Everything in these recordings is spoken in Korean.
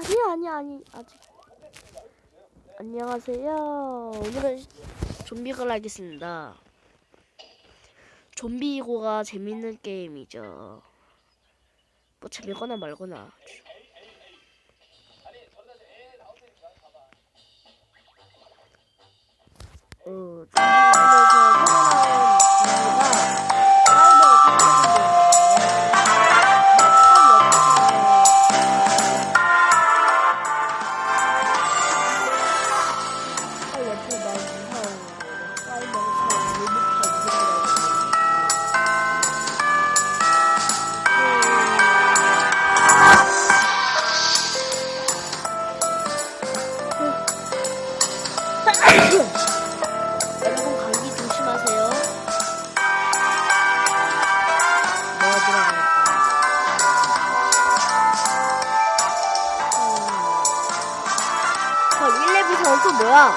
아니 아니 아니 아직. 안녕하세요. 오늘은 좀비걸 하겠습니다. 좀비고가 재밌는 게임이죠. 뭐 재밌거나 말거나. 어, 좀비고에서 뭐야?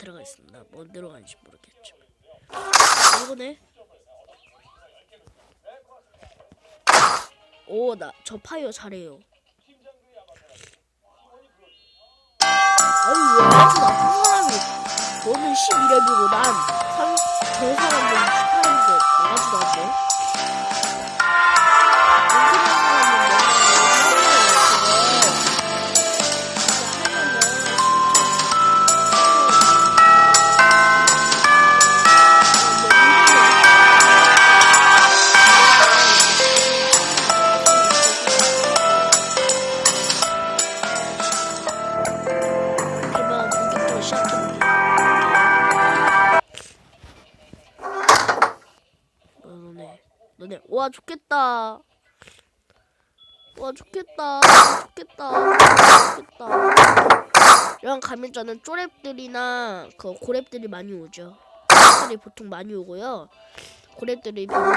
들어가 있습니다. 뭐 들어가는지 모르겠지만. 이거네. 오, 나 저 파이어 잘해요. 아니 왜 나쁜 사람이 너는 12렙이고 난 3, 저 사람은 18렙인데 나가지도 않네. 와 좋겠다. 와 좋겠다. 좋겠다. 좋겠다. 이런 가면 저는 쪼랩들이나 그 고랩들이 많이 오죠. 쪼랩들이 보통 많이 오고요. 고랩들이 별로.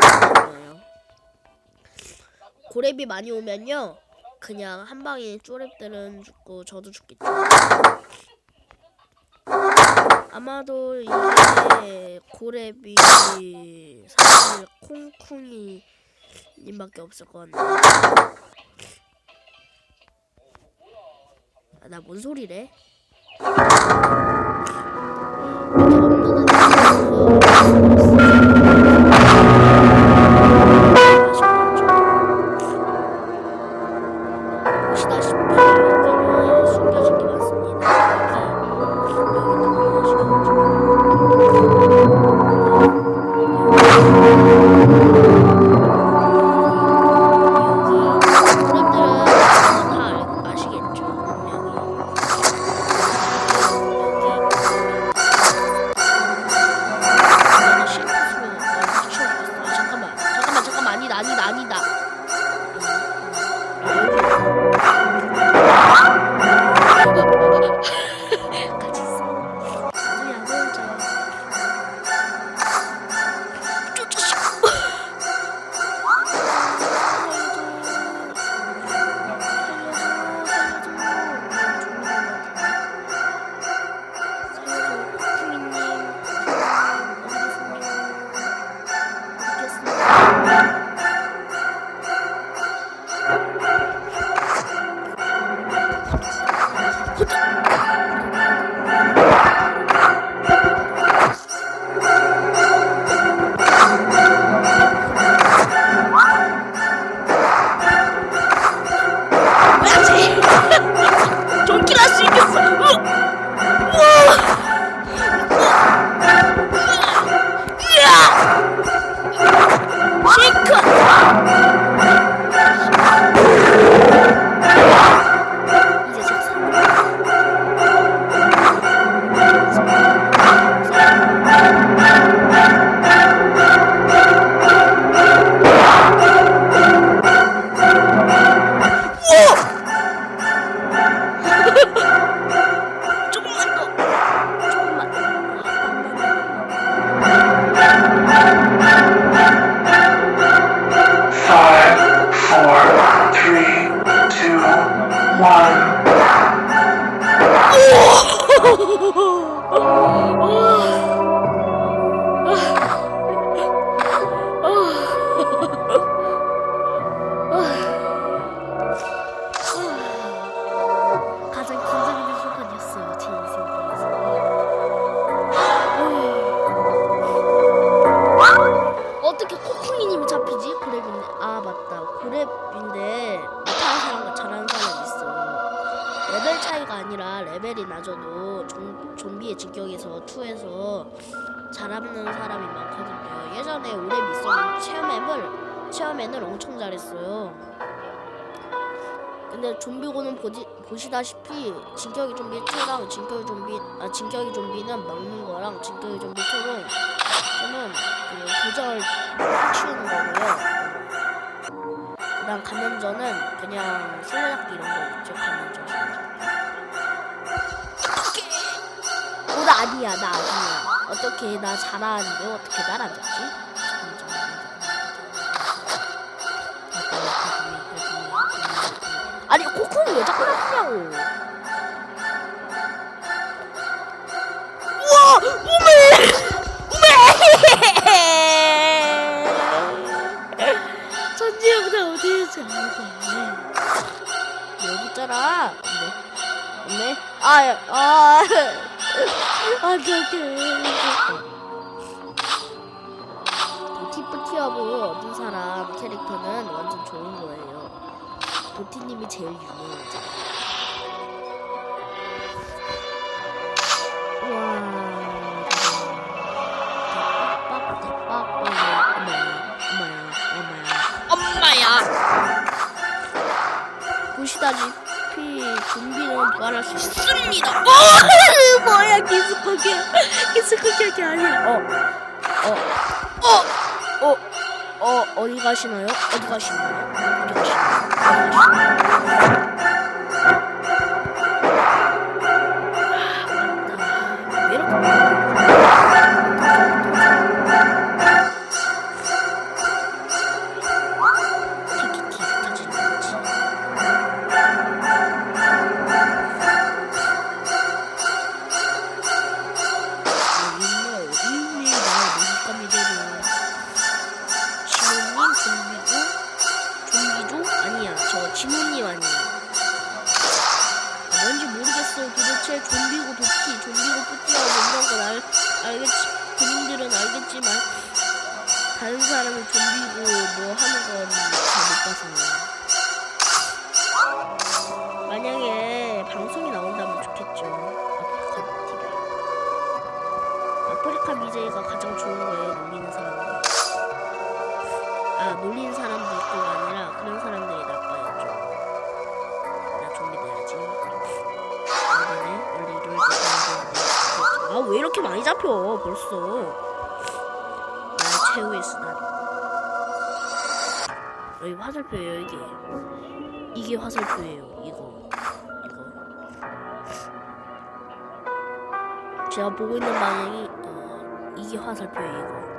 고랩이 많이 오면요. 그냥 한 방에 쪼랩들은 죽고 저도 죽겠죠. 아마도 이게 고랩이 사실 콩콩이 님밖에 같네. 아, 나 뭔 소리래? Ha ha ha! 체험에는 엄청 잘했어요. 근데 좀비고는 보지, 보시다시피 진격이 좀비 2랑 진격이 좀비 아 진격이 좀비는 막는 거랑 진격이 좀비 2는 저는 그 도장을 치우는 거고요. 그다음 감염전은 그냥 술래잡기 이런 거 있죠 감염전. 어떻게? 나 아니야 나 아니야. 어떻게 나 잘하는데 어떻게 날 안 잡지? 우와 우메 우메. 천지 영상 어디에서 알아? 여기 있잖아. 없네. 없네. 아, 야, 아, 어떡해. 도티프티하고 얻은 사람 캐릭터는 완전 좋은 거예요. 도티님이 제일 유명하죠. 다시 피 좀비는 부활할 수 있습니다. 어, 뭐야, 기스코기, 기스코기 아니야. 어, 어, 어, 어, 어, 어 디 가시나요? 어디 가시나요? 어디 가시나요? 어디 가시나요? 알겠지만 다른 사람이 좀비고 뭐 하는 건잘못 봐서. 만약에 방송이 나온다면 좋겠죠. 아프리카 TV. 아프리카 BJ가 가장 좋은 거예요. 놀리는 사람들. 아 놀리는 있고가 아니라 그런 사람들이 나빠요. 좀. 나 좀비 돼야지. 이번에 원래 되는데. 아왜 이렇게 많이 잡혀 벌써. 수단. 여기 화살표예요 이게. 이게 화살표예요. 이거. 이거. 제가 보고 있는 방향이 어, 이게 화살표예요. 이거.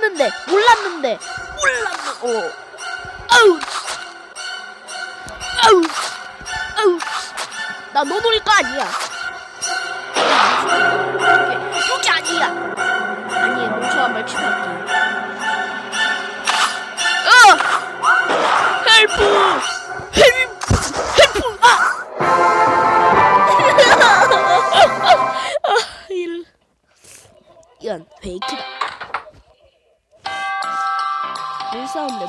몰랐는데 몰랐는데. 몰랐는 어 아우 아우 아우 나너 노릴 거 아니야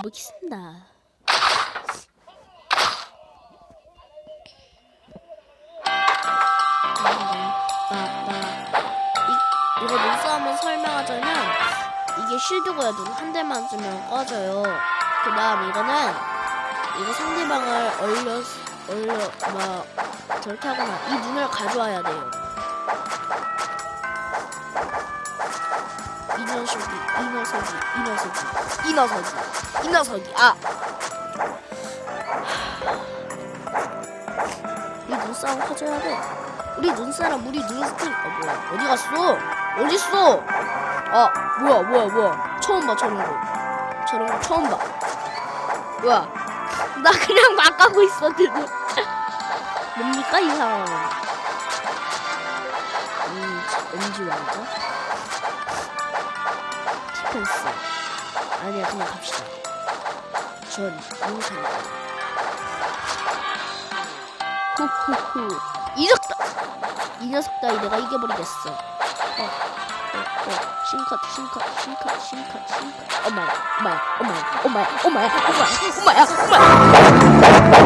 내보겠습니다. 이, 이거 눈싸움을 설명하자면 이게 쉴드고요. 눈 한대 맞으면 꺼져요. 그 다음 이거는 이거 상대방을 얼려 얼려 막 저렇게 하거나 이 눈을 가져와야 돼요. 녀석이 이 녀석이 이 녀석이 이 녀석이 이 녀석이 아. 우리 눈싸움 커져야 돼. 우리 눈사람 우리 눈스팀 어 뭐야? 어디 갔어? 어디 있어? 아 뭐야 뭐야 뭐야? 처음 봐 저런 거. 저런 거 처음 봐. 뭐야? 나 그냥 막 가고 있었는데 뭡니까 이 상황은? 음 엄지 왕자 디펜스 아니야 그냥 갑시다 전 용산이다 후후후. 이 녀석다. 이 녀석 따위 내가 이겨버리겠어. 어, 어, 어. 심컷, 심컷, 심컷, 심컷, 심컷. 엄마야, 엄마야, 엄마야, 엄마야, 엄마야, 엄마야, 엄마야, 엄마야.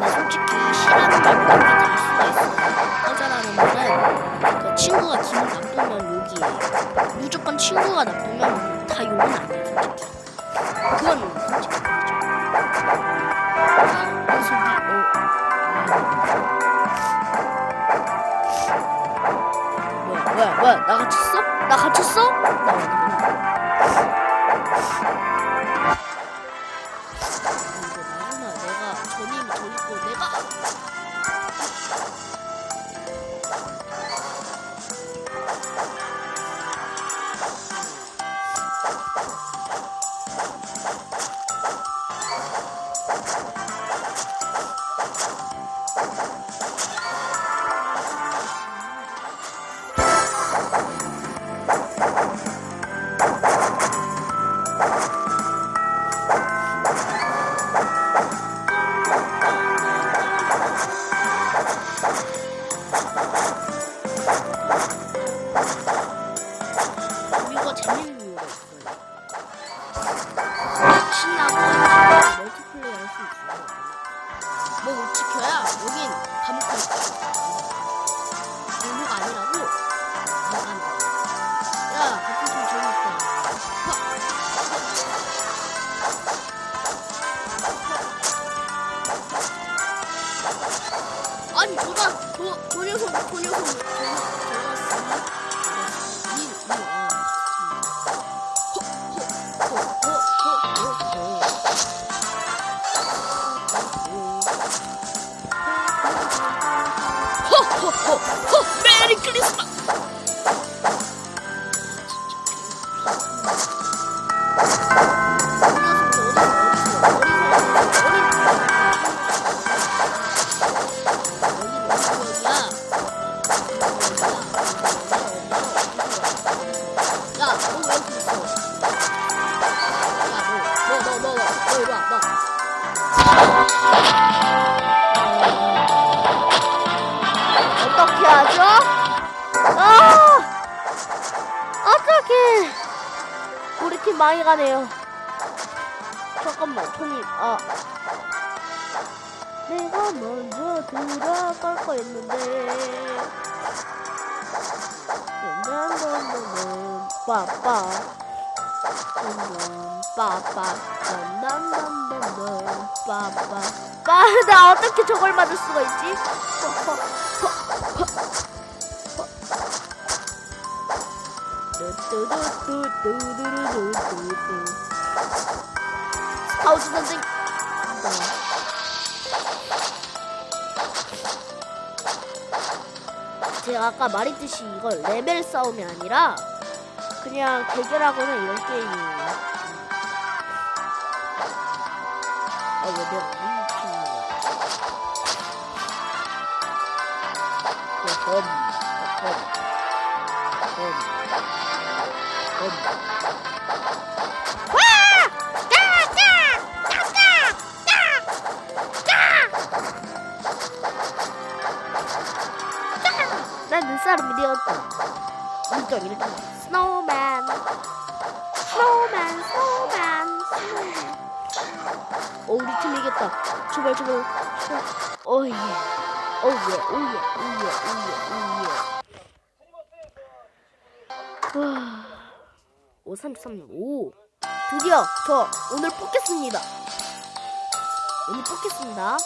나 솔직히 싫어하는 말 여기 친구가 기분 나쁘면 욕이에요. 무조건 친구가 나쁘면 다 욕은 아니에요, 솔직히. 그건 많이 가네요. 잠깐만, 손님, 아. 내가 먼저 들어갈 거였는데. 딴딴딴딴 빠빠 딴딴 빠빠 딴딴딴딴 빠빠 빠 나 어떻게 저걸 맞을 수가 있지? 허, 허, 허, 허, 스카우트 선생 제가 아까 말했듯이 이걸 레벨 싸움이 아니라 그냥 대결하거나 이런 게임이에요. 아? 범, 범, 범, 범. 난 눈사람이 되었다. 물결 이렇게 스노우맨, 스노우맨, 스노우맨. 어 오 33년 오 드디어 저 오늘 뽑겠습니다. 오늘 뽑겠습니다.